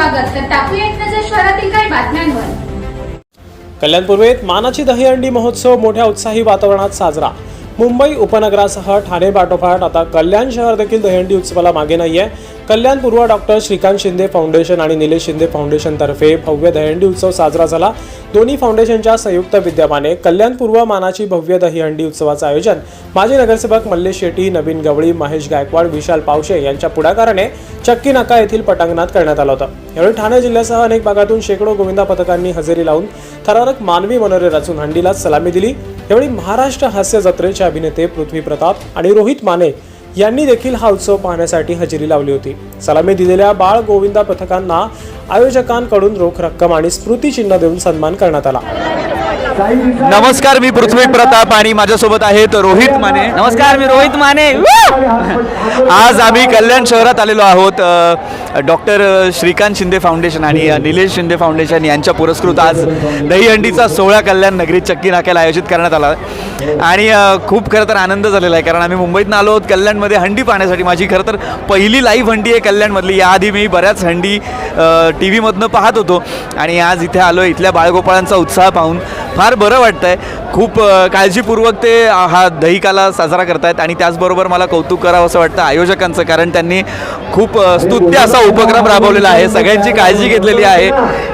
स्वागत. तर टाकूया एक नजर शहरातील काही बातम्यांवर. कल्याण पूर्वेत मानाची दहीहंडी महोत्सव मोठ्या उत्साही वातावरणात साजरा. मुंबई उपनगरासह ठाणे पाठोपाठ आता कल्याण शहर देखील दहीहंडी उत्सवाला मागे नाहीये. कल्याण पूर्व डॉक्टर श्रीकांत शिंदे फाउंडेशन आणि निलेश शिंदे फाउंडेशनतर्फे भव्य दहीहंडी उत्सव साजरा झाला. दोन्ही फाउंडेशनच्या संयुक्त विद्यमाने कल्याण पूर्व मानाची भव्य दहीहंडी उत्सवाचं आयोजन माजी नगरसेवक मल्लेश शेट्टी नवीन गवळी महेश गायकवाड विशाल पावशे यांच्या पुढाकाराने चक्की नाका येथील पटांगणात करण्यात आलं होतं. यावेळी ठाणे जिल्ह्यासह अनेक भागातून शेकडो गोविंदा पथकांनी हजेरी लावून थरारक मानवी मनोरे रचून हंडीला सलामी दिली. यावेळी महाराष्ट्र हास्य जत्रेचे अभिनेते पृथ्वी प्रताप आणि रोहित माने यांनी देखील हा उत्सव पाहण्यासाठी हजेरी लावली होती. सलामी दिलेल्या बाळ गोविंदा पथकांना आयोजकांकडून रोख रक्कम आणि स्मृतिचिन्ह देऊन सन्मान करण्यात आला. नमस्कार मी पृथ्वी प्रताप आणि माझ्यासोबत आहेत रोहित माने. नमस्कार मी रोहित माने. आज आम्ही कल्याण शहरात आलेलो आहोत डॉक्टर श्रीकांत शिंदे फाउंडेशन आणि निलेश शिंदे फाउंडेशन यांच्या पुरस्कृत आज दहीहंडीचा सोहळा कल्याण नगरीत चक्की नाक्याला आयोजित करण्यात आला. आणि खूप खरं तर आनंद झालेला आहे कारण आम्ही मुंबईतनं आलो आहोत कल्याणमध्ये हंडी पाहण्यासाठी. माझी खरं तर पहिली लाईव्ह हंडी आहे कल्याणमधली. याआधी मी बऱ्याच हंडी टी व्हीमधनं पाहत होतो. आणि आज इथे आलो इथल्या बाळगोपाळांचा उत्साह पाहून. फार बरं वाटतं आहे खूप काळजीपूर्वक ते हा दहीकाला साजरा करतायत आणि त्याचबरोबर मला कौतुक करावं असं वाटतं आयोजकांचं कारण त्यांनी खूप स्तुत्य असा उपक्रम राबवलेला आहे. सगळ्यांची काळजी घेतलेली आहे.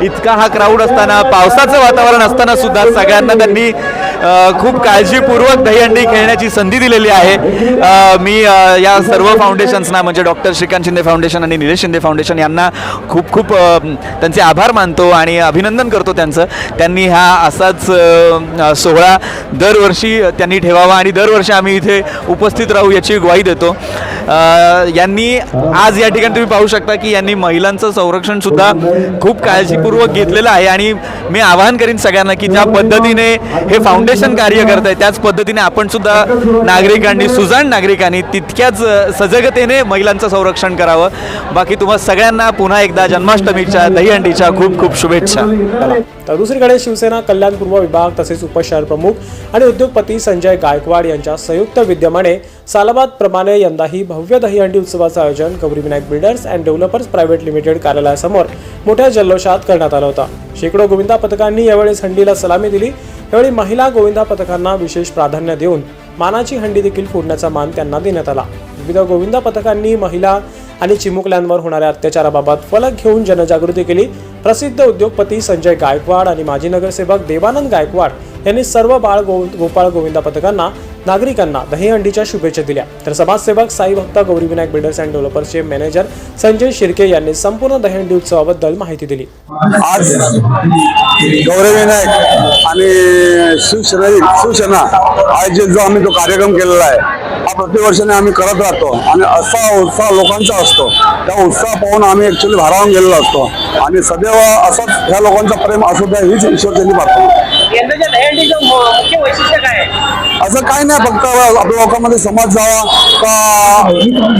इतका हा क्राऊड असताना पावसाचं वातावरण असताना सुद्धा सगळ्यांना त्यांनी खूप काळजीपूर्वक दहीहंडी खेळण्याची संधी दिलेली आहे. मी या सर्व फाउंडेशन्सना म्हणजे डॉक्टर श्रीकांत शिंदे फाउंडेशन आणि निलेश शिंदे फाउंडेशन यांना खूप खूप त्यांचे आभार मानतो आणि अभिनंदन करतो त्यांचं. त्यांनी हा असाच सोहळा दरवर्षी त्यांनी ठेवावा आणि दरवर्षी आम्ही इथे उपस्थित राहू याची ग्वाही देतो. यांनी आज या ठिकाणी तुम्ही पाहू शकता की यांनी महिलांचं संरक्षण सुद्धा खूप काळजीपूर्वक घेतलेलं आहे. आणि मी आवाहन करीन सगळ्यांना की ज्या पद्धतीने हे फाउंडेशन कार्य करत आहे त्याच पद्धतीने आपण सुद्धा नागरिकांनी सुजाण नागरिकांनी तितक्याच सजगतेने महिलांचं संरक्षण करावं. बाकी तुम्हा सगळ्यांना पुन्हा एकदा जन्माष्टमीच्या दहीहंडीच्या खूप खूप शुभेच्छा. तर दुसरीकडे शिवसेना कल्याण पूर्व विभाग तसेच उपशहर प्रमुख आणि उद्योगपती संजय गायकवाड यांच्या संयुक्त विद्यमाने सालाबाद प्रमाणे यंदाही भव्य दहीहंडी उत्सवाचं आयोजन Gaurivinayak builders and developers private limited कार्यालयासमोर मोठ्या जल्लोषात करण्यात आला होता. शेकडो गोविंदा पथकांनी यावेळेस हंडीला सलामी दिली. यावेळी महिला गोविंदा पथकांना विशेष प्राधान्य देऊन मानाची हंडी देखील फोडण्याचा मान त्यांना देण्यात आला. विविध गोविंदा पथकांनी महिला आणि चिमुकल्यांवर होणाऱ्या अत्याचाराबाबत फलक घेऊन जनजागृती केली. प्रसिद्ध उद्योगपती संजय गायकवाड आणि माजी नगरसेवक देवानंद गायकवाड यांनी सर्व बाळ गो गोपाळ गोविंदा पथकांना नागरिकांना दहीहंडीच्या शुभेच्छा दिल्या. तर समाजसेवक साई भक्त गौरीविनायक बिल्डर्स अँड डेव्हलपर्सचे मॅनेजर संजय शिर्के यांनी संपूर्ण दहीहंडी उत्सवाबद्दल माहिती दिली. आज गौरीविनायक आणि शिवसेना शिवसेना आयोजित जो आम्ही तो कार्यक्रम केलेला आहे. हा प्रतिवर्षाने आम्ही करत राहतो आणि असा उत्साह लोकांचा असतो. त्या उत्साह पाहून आम्ही ऍक्च्युली भारावून गेलेलो असतो. आणि सदैव असंच ह्या लोकांचा प्रेम असू द्या हीच ईश्वर त्यांनी प्रार्थना असं काही नाही फक्त आपल्या लोकांमध्ये समाज जावा का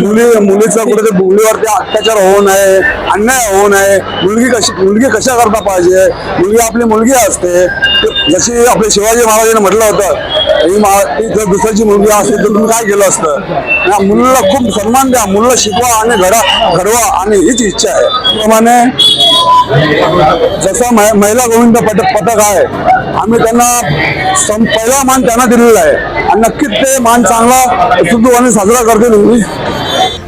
मुली मुलीचं कुठेतरी मुलीवरती अत्याचार होऊ नये अन्याय होऊ नये. मुलगी कशी मुलगी कशा करता पाहिजे? मुलगी आपली मुलगी असते. जशी आपले शिवाजी महाराजांनी म्हटलं होतं ही मा ती जर दुसऱ्याची मुलगी असेल तर तुम्ही काय केलं असतं? या मुलीला खूप सन्मान द्या मुलीला शिकवा आणि घडा घडवा आणि हीच इच्छा आहे. त्याप्रमाणे जसा महिला गोविंद पट पथक आहे आम्ही त्यांना सम पहिला मान त्यांना दिलेला आहे. आणि नक्कीच ते मान चांगला सुदूवाने साजरा करतील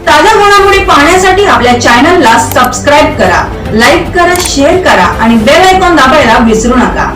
ताज्या घडामोडी पाहण्यासाठी आपल्या चॅनलला सबस्क्राईब करा लाईक करा शेअर करा आणि बेल आयकॉन दाबायला विसरू नका.